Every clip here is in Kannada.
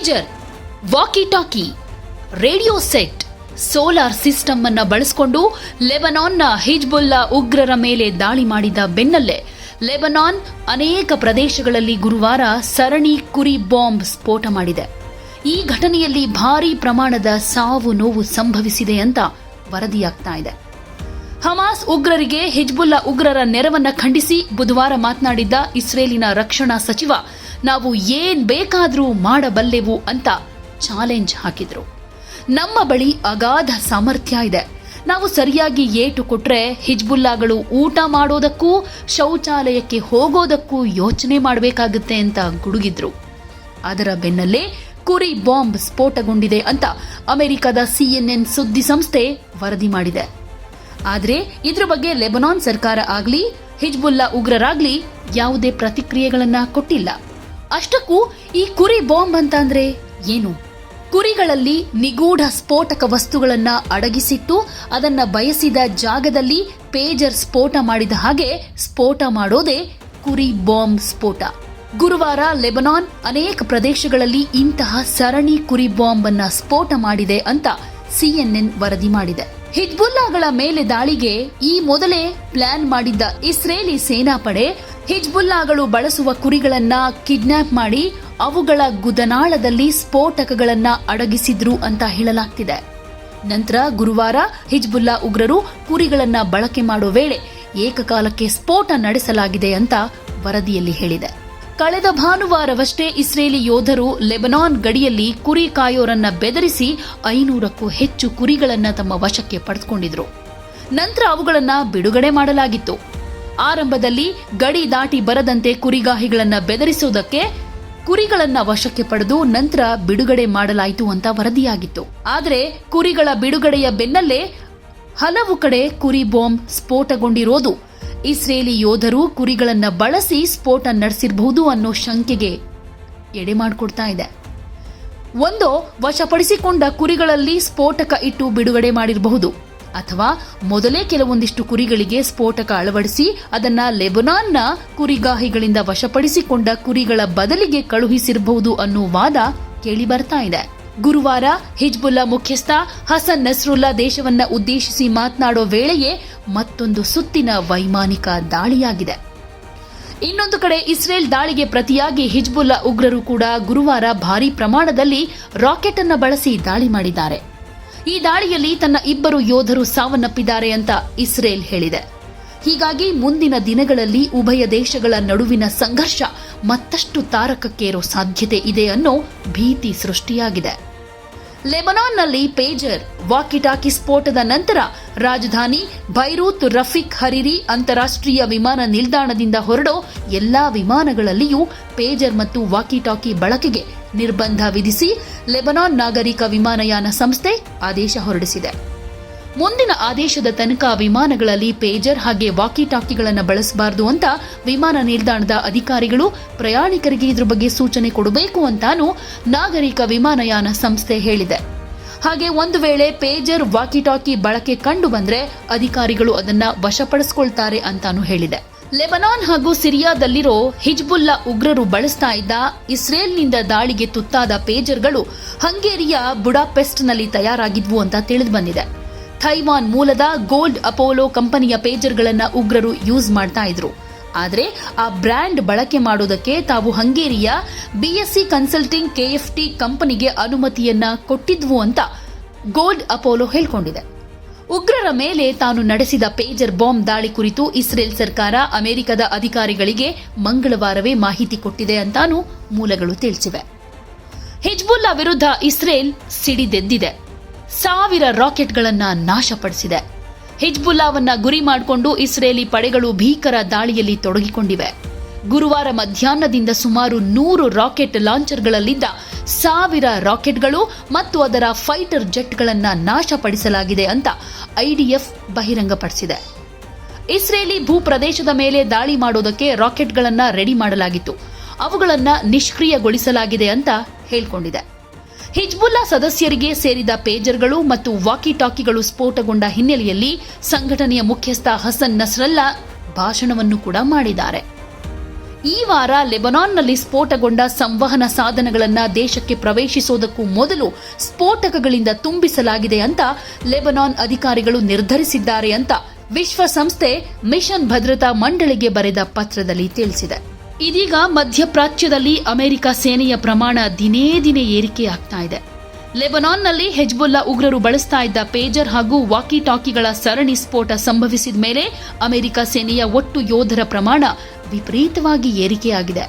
Pager walkie talkie radio set solar system ಅನ್ನ ಬಳಸಿಕೊಂಡು ಲೆಬನಾನ್ನ ಹಿಜ್ಬುಲ್ಲಾ ಉಗ್ರರ ಮೇಲೆ ದಾಳಿ ಮಾಡಿದ ಬೆನ್ನಲ್ಲೇ ಲೆಬನಾನ್ ಅನೇಕ ಪ್ರದೇಶಗಳಲ್ಲಿ ಗುರುವಾರ ಸರಣಿ ಕುರಿ ಬಾಂಬ್ ಸ್ಫೋಟ ಮಾಡಿದೆ. ಈ ಘಟನೆಯಲ್ಲಿ ಭಾರೀ ಪ್ರಮಾಣದ ಸಾವು ನೋವು ಸಂಭವಿಸಿದೆ ಅಂತ ವರದಿಯಾಗ್ತಾ ಇದೆ. ಹಮಾಸ್ ಉಗ್ರರಿಗೆ ಹಿಜ್ಬುಲ್ಲಾ ಉಗ್ರರ ನೆರವನ್ನ ಖಂಡಿಸಿ ಬುಧವಾರ ಮಾತನಾಡಿದ್ದ ಇಸ್ರೇಲಿನ ರಕ್ಷಣಾ ಸಚಿವ, ನಾವು ಏನ್ ಬೇಕಾದರೂ ಮಾಡಬಲ್ಲೆವು ಅಂತ ಚಾಲೆಂಜ್ ಹಾಕಿದ್ರು. ನಮ್ಮ ಬಳಿ ಅಗಾಧ ಸಾಮರ್ಥ್ಯ ಇದೆ. ನಾವು ಸರಿಯಾಗಿ ಏಟು ಕೊಟ್ರೆ ಹಿಜ್ಬುಲ್ಲಾಗಳು ಊಟ ಮಾಡೋದಕ್ಕೂ, ಶೌಚಾಲಯಕ್ಕೆ ಹೋಗೋದಕ್ಕೂ ಯೋಚನೆ ಮಾಡಬೇಕಾಗುತ್ತೆ ಅಂತ ಗುಡುಗಿದ್ರು. ಅದರ ಬೆನ್ನಲ್ಲೇ ಕುರಿ ಬಾಂಬ್ ಸ್ಫೋಟಗೊಂಡಿದೆ ಅಂತ ಅಮೆರಿಕದ ಸಿಎನ್ಎನ್ ಸುದ್ದಿ ಸಂಸ್ಥೆ ವರದಿ ಮಾಡಿದೆ. ಆದ್ರೆ ಇದ್ರ ಬಗ್ಗೆ ಲೆಬನಾನ್ ಸರ್ಕಾರ ಆಗಲಿ, ಹಿಜ್ಬುಲ್ಲಾ ಉಗ್ರರಾಗ್ಲಿ ಯಾವುದೇ ಪ್ರತಿಕ್ರಿಯೆಗಳನ್ನ ಕೊಟ್ಟಿಲ್ಲ. ಅಷ್ಟಕ್ಕೂ ಈ ಕುರಿ ಬಾಂಬ್ ಅಂತ ಅಂದ್ರೆ ಏನು? ಕುರಿಗಳಲ್ಲಿ ನಿಗೂಢ ಸ್ಫೋಟಕ ವಸ್ತುಗಳನ್ನ ಅಡಗಿಸಿಟ್ಟು ಅದನ್ನ ಬಯಸಿದ ಜಾಗದಲ್ಲಿ ಪೇಜರ್ ಸ್ಫೋಟ ಮಾಡಿದ ಹಾಗೆ ಸ್ಫೋಟ ಮಾಡೋದೇ ಕುರಿ ಬಾಂಬ್ ಸ್ಫೋಟ. ಗುರುವಾರ ಲೆಬನಾನ್ ಅನೇಕ ಪ್ರದೇಶಗಳಲ್ಲಿ ಇಂತಹ ಸರಣಿ ಕುರಿ ಬಾಂಬ್ ಅನ್ನ ಸ್ಫೋಟ ಮಾಡಿದೆ ಅಂತ ಸಿಎನ್ಎನ್ ವರದಿ ಮಾಡಿದೆ. ಹಿಜ್ಬುಲ್ಲಾಗಳ ಮೇಲೆ ದಾಳಿಗೆ ಈ ಮೊದಲೇ ಪ್ಲಾನ್ ಮಾಡಿದ್ದ ಇಸ್ರೇಲಿ ಸೇನಾಪಡೆ ಹಿಜ್ಬುಲ್ಲಾಗಳು ಬಳಸುವ ಕುರಿಗಳನ್ನ ಕಿಡ್ನಾಪ್ ಮಾಡಿ ಅವುಗಳ ಗುದನಾಳದಲ್ಲಿ ಸ್ಫೋಟಕಗಳನ್ನ ಅಡಗಿಸಿದ್ರು ಅಂತ ಹೇಳಲಾಗ್ತಿದೆ. ನಂತರ ಗುರುವಾರ ಹಿಜ್ಬುಲ್ಲಾ ಉಗ್ರರು ಕುರಿಗಳನ್ನ ಬಳಕೆ ಮಾಡೋ ವೇಳೆ ಏಕಕಾಲಕ್ಕೆ ಸ್ಫೋಟ ನಡೆಸಲಾಗಿದೆ ಅಂತ ವರದಿಯಲ್ಲಿ ಹೇಳಿದೆ. ಕಳೆದ ಭಾನುವಾರವಷ್ಟೇ ಇಸ್ರೇಲಿ ಯೋಧರು ಲೆಬನಾನ್ ಗಡಿಯಲ್ಲಿ ಕುರಿ ಕಾಯೋರನ್ನ ಬೆದರಿಸಿ ಐನೂರಕ್ಕೂ ಹೆಚ್ಚು ಕುರಿಗಳನ್ನ ತಮ್ಮ ವಶಕ್ಕೆ ಪಡೆದುಕೊಂಡಿದ್ರು. ನಂತರ ಅವುಗಳನ್ನ ಬಿಡುಗಡೆ ಮಾಡಲಾಗಿತ್ತು. ಆರಂಭದಲ್ಲಿ ಗಡಿ ದಾಟಿ ಬರದಂತೆ ಕುರಿಗಾಹಿಗಳನ್ನ ಬೆದರಿಸುವುದಕ್ಕೆ ಕುರಿಗಳನ್ನ ವಶಕ್ಕೆ ಪಡೆದು ನಂತರ ಬಿಡುಗಡೆ ಮಾಡಲಾಯಿತು ಅಂತ ವರದಿಯಾಗಿತ್ತು. ಆದರೆ ಕುರಿಗಳ ಬಿಡುಗಡೆಯ ಬೆನ್ನಲ್ಲೇ ಹಲವು ಕಡೆ ಕುರಿ ಬಾಂಬ್ ಸ್ಫೋಟಗೊಂಡಿರೋದು ಇಸ್ರೇಲಿ ಯೋಧರು ಕುರಿಗಳನ್ನು ಬಳಸಿ ಸ್ಫೋಟ ನಡೆಸಿರಬಹುದು ಅನ್ನೋ ಶಂಕೆಗೆ ಎಡೆ ಮಾಡಿಕೊಡ್ತಾ ಇದೆ. ಒಂದೋ, ವಶಪಡಿಸಿಕೊಂಡ ಕುರಿಗಳಲ್ಲಿ ಸ್ಫೋಟಕ ಇಟ್ಟು ಬಿಡುಗಡೆ ಮಾಡಿರಬಹುದು. ಅಥವಾ ಮೊದಲೇ ಕೆಲವೊಂದಿಷ್ಟು ಕುರಿಗಳಿಗೆ ಸ್ಫೋಟಕ ಅಳವಡಿಸಿ ಅದನ್ನ ಲೆಬನಾನ್ನ ಕುರಿಗಾಹಿಗಳಿಂದ ವಶಪಡಿಸಿಕೊಂಡ ಕುರಿಗಳ ಬದಲಿಗೆ ಕಳುಹಿಸಿರಬಹುದು ಅನ್ನೋ ವಾದ ಕೇಳಿ ಬರ್ತಾ ಇದೆ. ಗುರುವಾರ ಹಿಜ್ಬುಲ್ಲಾ ಮುಖ್ಯಸ್ಥ ಹಸನ್ ನಸ್ರುಲ್ಲಾ ದೇಶವನ್ನ ಉದ್ದೇಶಿಸಿ ಮಾತನಾಡೋ ವೇಳೆಯೇ ಮತ್ತೊಂದು ಸುತ್ತಿನ ವೈಮಾನಿಕ ದಾಳಿಯಾಗಿದೆ. ಇನ್ನೊಂದು ಕಡೆ ಇಸ್ರೇಲ್ ದಾಳಿಗೆ ಪ್ರತಿಯಾಗಿ ಹಿಜ್ಬುಲ್ಲಾ ಉಗ್ರರು ಕೂಡ ಗುರುವಾರ ಭಾರೀ ಪ್ರಮಾಣದಲ್ಲಿ ರಾಕೆಟ್ ಅನ್ನು ಬಳಸಿ ದಾಳಿ ಮಾಡಿದ್ದಾರೆ. ಈ ದಾಳಿಯಲ್ಲಿ ತನ್ನ ಇಬ್ಬರು ಯೋಧರು ಸಾವನ್ನಪ್ಪಿದ್ದಾರೆ ಅಂತ ಇಸ್ರೇಲ್ ಹೇಳಿದೆ. ಹೀಗಾಗಿ ಮುಂದಿನ ದಿನಗಳಲ್ಲಿ ಉಭಯ ದೇಶಗಳ ನಡುವಿನ ಸಂಘರ್ಷ ಮತ್ತಷ್ಟು ತಾರಕಕ್ಕೇರೋ ಸಾಧ್ಯತೆ ಇದೆ ಅನ್ನೋ ಭೀತಿ ಸೃಷ್ಟಿಯಾಗಿದೆ. ಲೆಬನಾನ್ನಲ್ಲಿ ಪೇಜರ್ ವಾಕಿಟಾಕಿ ಸ್ಫೋಟದ ನಂತರ ರಾಜಧಾನಿ ಬೈರೂತ್ ರಫೀಕ್ ಹರಿರಿ ಅಂತಾರಾಷ್ಟ್ರೀಯ ವಿಮಾನ ನಿಲ್ದಾಣದಿಂದ ಹೊರಡೋ ಎಲ್ಲಾ ವಿಮಾನಗಳಲ್ಲಿಯೂ ಪೇಜರ್ ಮತ್ತು ವಾಕಿಟಾಕಿ ಬಳಕೆಗೆ ನಿರ್ಬಂಧ ವಿಧಿಸಿ ಲೆಬನಾನ್ ನಾಗರಿಕ ವಿಮಾನಯಾನ ಸಂಸ್ಥೆ ಆದೇಶ ಹೊರಡಿಸಿದೆ. ಮುಂದಿನ ಆದೇಶದ ತನಕ ವಿಮಾನಗಳಲ್ಲಿ ಪೇಜರ್ ಹಾಗೆ ವಾಕಿ ಟಾಕಿಗಳನ್ನು ಬಳಸಬಾರದು ಅಂತ ವಿಮಾನ ನಿಲ್ದಾಣದ ಅಧಿಕಾರಿಗಳು ಪ್ರಯಾಣಿಕರಿಗೆ ಇದ್ರ ಬಗ್ಗೆ ಸೂಚನೆ ಕೊಡಬೇಕು ಅಂತಾನೂ ನಾಗರಿಕ ವಿಮಾನಯಾನ ಸಂಸ್ಥೆ ಹೇಳಿದೆ. ಹಾಗೆ ಒಂದು ವೇಳೆ ಪೇಜರ್ ವಾಕಿ ಟಾಕಿ ಬಳಕೆ ಕಂಡು ಬಂದ್ರೆ ಅಧಿಕಾರಿಗಳು ಅದನ್ನ ವಶಪಡಿಸಿಕೊಳ್ತಾರೆ ಅಂತಾನು ಹೇಳಿದೆ. ಲೆಬನಾನ್ ಹಾಗೂ ಸಿರಿಯಾದಲ್ಲಿರೋ ಹಿಜ್ಬುಲ್ಲಾ ಉಗ್ರರು ಬಳಸ್ತಾ ಇದ್ದ ಇಸ್ರೇಲ್ನಿಂದ ದಾಳಿಗೆ ತುತ್ತಾದ ಪೇಜರ್ಗಳು ಹಂಗೇರಿಯ ಬುಡಾಪೆಸ್ಟ್ನಲ್ಲಿ ತಯಾರಾಗಿದ್ವು ಅಂತ ತಿಳಿದು ಬಂದಿದೆ. ಥೈವಾನ್ ಮೂಲದ ಗೋಲ್ಡ್ ಅಪೋಲೋ ಕಂಪನಿಯ ಪೇಜರ್ಗಳನ್ನು ಉಗ್ರರು ಯೂಸ್ ಮಾಡ್ತಾ ಇದ್ರು. ಆದರೆ ಆ ಬ್ರ್ಯಾಂಡ್ ಬಳಕೆ ಮಾಡೋದಕ್ಕೆ ತಾವು ಹಂಗೇರಿಯ ಬಿಎಸ್ಸಿ ಕನ್ಸಲ್ಟಿಂಗ್ ಕೆಎಫ್ಟಿ ಕಂಪನಿಗೆ ಅನುಮತಿಯನ್ನ ಕೊಟ್ಟಿದ್ವು ಅಂತ ಗೋಲ್ಡ್ ಅಪೋಲೋ ಹೇಳಿಕೊಂಡಿದೆ. ಉಗ್ರರ ಮೇಲೆ ತಾನು ನಡೆಸಿದ ಪೇಜರ್ ಬಾಂಬ್ ದಾಳಿ ಕುರಿತು ಇಸ್ರೇಲ್ ಸರ್ಕಾರ ಅಮೆರಿಕದ ಅಧಿಕಾರಿಗಳಿಗೆ ಮಂಗಳವಾರವೇ ಮಾಹಿತಿ ಕೊಟ್ಟಿದೆ ಅಂತಾನೂ ಮೂಲಗಳು ತಿಳಿಸಿವೆ. ಹಿಜ್ಬುಲ್ಲಾ ವಿರುದ್ಧ ಇಸ್ರೇಲ್ ಸಿಡಿದೆದ್ದಿದೆ. ಸಾವಿರ ರಾಕೆಟ್ಗಳನ್ನು ನಾಶಪಡಿಸಿದೆ. ಹಿಜ್ಬುಲ್ಲಾವನ್ನ ಗುರಿ ಮಾಡಿಕೊಂಡು ಇಸ್ರೇಲಿ ಪಡೆಗಳು ಭೀಕರ ದಾಳಿಯಲ್ಲಿ ತೊಡಗಿಕೊಂಡಿವೆ. ಗುರುವಾರ ಮಧ್ಯಾಹ್ನದಿಂದ ಸುಮಾರು ನೂರು ರಾಕೆಟ್ ಲಾಂಚರ್ಗಳಲ್ಲಿದ್ದ ಸಾವಿರ ರಾಕೆಟ್ಗಳು ಮತ್ತು ಅದರ ಫೈಟರ್ ಜೆಟ್ಗಳನ್ನ ನಾಶಪಡಿಸಲಾಗಿದೆ ಅಂತ ಐಡಿಎಫ್ ಬಹಿರಂಗಪಡಿಸಿದೆ. ಇಸ್ರೇಲಿ ಭೂಪ್ರದೇಶದ ಮೇಲೆ ದಾಳಿ ಮಾಡೋದಕ್ಕೆ ರಾಕೆಟ್ಗಳನ್ನು ರೆಡಿ ಮಾಡಲಾಗಿತ್ತು. ಅವುಗಳನ್ನು ನಿಷ್ಕ್ರಿಯಗೊಳಿಸಲಾಗಿದೆ ಅಂತ ಹೇಳ್ಕೊಂಡಿದೆ. ಹಿಜ್ಬುಲ್ಲಾ ಸದಸ್ಯರಿಗೆ ಸೇರಿದ ಪೇಜರ್ಗಳು ಮತ್ತು ವಾಕಿ ಟಾಕಿಗಳು ಸ್ಫೋಟಗೊಂಡ ಹಿನ್ನೆಲೆಯಲ್ಲಿ ಸಂಘಟನೆಯ ಮುಖ್ಯಸ್ಥ ಹಸನ್ ನಸ್ರಲ್ಲಾ ಭಾಷಣವನ್ನು ಕೂಡ ಮಾಡಿದ್ದಾರೆ. ಈ ವಾರ ಲೆಬನಾನ್ನಲ್ಲಿ ಸ್ಫೋಟಗೊಂಡ ಸಂವಹನ ಸಾಧನಗಳನ್ನು ದೇಶಕ್ಕೆ ಪ್ರವೇಶಿಸೋದಕ್ಕೂ ಮೊದಲು ಸ್ಫೋಟಕಗಳಿಂದ ತುಂಬಿಸಲಾಗಿದೆ ಅಂತ ಲೆಬನಾನ್ ಅಧಿಕಾರಿಗಳು ನಿರ್ಧರಿಸಿದ್ದಾರೆ ಅಂತ ವಿಶ್ವಸಂಸ್ಥೆ ಮಿಷನ್ ಭದ್ರತಾ ಮಂಡಳಿಗೆ ಬರೆದ ಪತ್ರದಲ್ಲಿ ತಿಳಿಸಿದೆ. ಇದೀಗ ಮಧ್ಯಪ್ರಾಚ್ಯದಲ್ಲಿ ಅಮೆರಿಕ ಸೇನೆಯ ಪ್ರಮಾಣ ದಿನೇ ದಿನೇ ಏರಿಕೆಯಾಗ್ತಾ ಇದೆ. ಲೆಬನಾನ್ನಲ್ಲಿ ಹೆಜ್ಬುಲ್ಲಾ ಉಗ್ರರು ಬಳಸ್ತಾ ಇದ್ದ ಪೇಜರ್ ಹಾಗೂ ವಾಕಿ ಟಾಕಿಗಳ ಸರಣಿ ಸ್ಫೋಟ ಸಂಭವಿಸಿದ ಮೇಲೆ ಅಮೆರಿಕ ಸೇನೆಯ ಒಟ್ಟು ಯೋಧರ ಪ್ರಮಾಣ ವಿಪರೀತವಾಗಿ ಏರಿಕೆಯಾಗಿದೆ.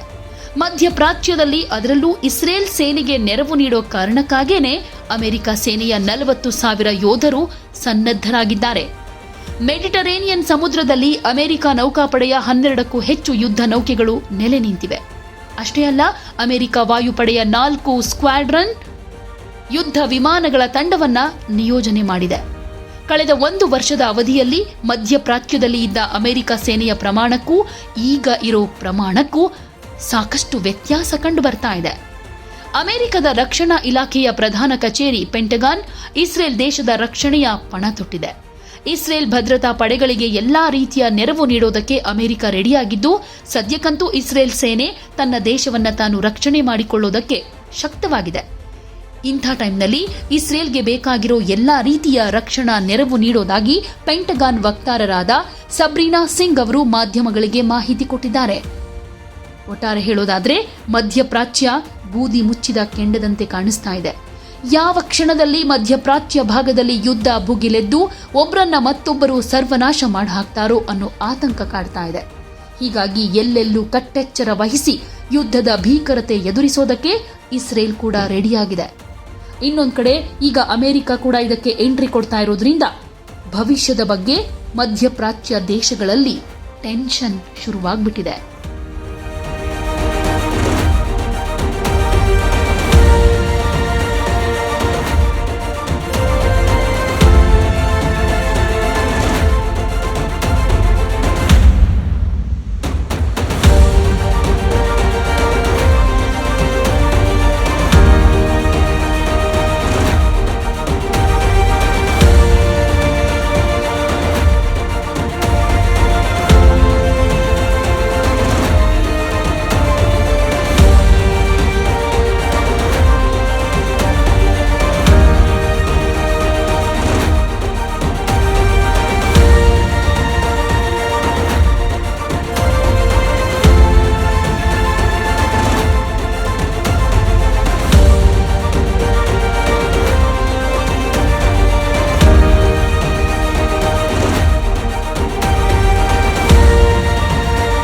ಮಧ್ಯಪ್ರಾಚ್ಯದಲ್ಲಿ ಅದರಲ್ಲೂ ಇಸ್ರೇಲ್ ಸೇನೆಗೆ ನೆರವು ನೀಡೋ ಕಾರಣಕ್ಕಾಗೇನೆ ಅಮೆರಿಕ ಸೇನೆಯ ನಲವತ್ತು ಸಾವಿರ ಯೋಧರು ಸನ್ನದ್ಧರಾಗಿದ್ದಾರೆ. ಮೆಡಿಟರೇನಿಯನ್ ಸಮುದ್ರದಲ್ಲಿ ಅಮೆರಿಕ ನೌಕಾಪಡೆಯ ಹನ್ನೆರಡಕ್ಕೂ ಹೆಚ್ಚು ಯುದ್ಧ ನೌಕೆಗಳು ನೆಲೆ ನಿಂತಿವೆ. ಅಷ್ಟೇ ಅಲ್ಲ, ಅಮೆರಿಕ ವಾಯುಪಡೆಯ ನಾಲ್ಕು ಸ್ಕ್ವಾಡ್ರನ್ ಯುದ್ಧ ವಿಮಾನಗಳ ತಂಡವನ್ನ ನಿಯೋಜನೆ ಮಾಡಿದೆ. ಕಳೆದ ಒಂದು ವರ್ಷದ ಅವಧಿಯಲ್ಲಿ ಮಧ್ಯಪ್ರಾಚ್ಯದಲ್ಲಿ ಇದ್ದ ಅಮೆರಿಕ ಸೇನೆಯ ಪ್ರಮಾಣಕ್ಕೂ, ಈಗ ಇರೋ ಪ್ರಮಾಣಕ್ಕೂ ಸಾಕಷ್ಟು ವ್ಯತ್ಯಾಸ ಕಂಡು ಬರ್ತಾ ಇದೆ. ಅಮೆರಿಕದ ರಕ್ಷಣಾ ಇಲಾಖೆಯ ಪ್ರಧಾನ ಕಚೇರಿ ಪೆಂಟಗಾನ್ ಇಸ್ರೇಲ್ ದೇಶದ ರಕ್ಷಣೆಯ ಪಣ ತೊಟ್ಟಿದೆ ಇಸ್ರೇಲ್ ಭದ್ರತಾ ಪಡೆಗಳಿಗೆ ಎಲ್ಲಾ ರೀತಿಯ ನೆರವು ನೀಡೋದಕ್ಕೆ ಅಮೆರಿಕ ರೆಡಿಯಾಗಿದ್ದು, ಸದ್ಯಕ್ಕಂತೂ ಇಸ್ರೇಲ್ ಸೇನೆ ತನ್ನ ದೇಶವನ್ನ ತಾನು ರಕ್ಷಣೆ ಮಾಡಿಕೊಳ್ಳೋದಕ್ಕೆ ಶಕ್ತವಾಗಿದೆ. ಇಂಥ ಟೈಮ್ನಲ್ಲಿ ಇಸ್ರೇಲ್ಗೆ ಬೇಕಾಗಿರೋ ಎಲ್ಲಾ ರೀತಿಯ ರಕ್ಷಣಾ ನೆರವು ನೀಡೋದಾಗಿ ಪೆಂಟಗಾನ್ ವಕ್ತಾರರಾದ ಸಬ್ರೀನಾ ಸಿಂಗ್ ಅವರು ಮಾಧ್ಯಮಗಳಿಗೆ ಮಾಹಿತಿ ಕೊಟ್ಟಿದ್ದಾರೆ. ಒಟ್ಟಾರೆ ಹೇಳೋದಾದ್ರೆ, ಮಧ್ಯಪ್ರಾಚ್ಯ ಬೂದಿ ಮುಚ್ಚಿದ ಕೆಂಡದಂತೆ ಕಾಣಿಸ್ತಾ ಇದೆ. ಯಾವ ಕ್ಷಣದಲ್ಲಿ ಮಧ್ಯಪ್ರಾಚ್ಯ ಭಾಗದಲ್ಲಿ ಯುದ್ಧ ಭುಗಿಲೆದ್ದು ಒಬ್ಬರನ್ನ ಮತ್ತೊಬ್ಬರು ಸರ್ವನಾಶ ಹಾಕ್ತಾರೋ ಅನ್ನೋ ಆತಂಕ ಕಾಡ್ತಾ ಇದೆ. ಹೀಗಾಗಿ ಎಲ್ಲೆಲ್ಲೂ ಕಟ್ಟೆಚ್ಚರ ವಹಿಸಿ ಯುದ್ಧದ ಭೀಕರತೆ ಎದುರಿಸೋದಕ್ಕೆ ಇಸ್ರೇಲ್ ಕೂಡ ರೆಡಿಯಾಗಿದೆ. ಇನ್ನೊಂದು ಕಡೆ ಈಗ ಅಮೆರಿಕ ಕೂಡ ಇದಕ್ಕೆ ಎಂಟ್ರಿ ಕೊಡ್ತಾ ಇರೋದ್ರಿಂದ ಭವಿಷ್ಯದ ಬಗ್ಗೆ ಮಧ್ಯಪ್ರಾಚ್ಯ ದೇಶಗಳಲ್ಲಿ ಟೆನ್ಷನ್ ಶುರುವಾಗ್ಬಿಟ್ಟಿದೆ.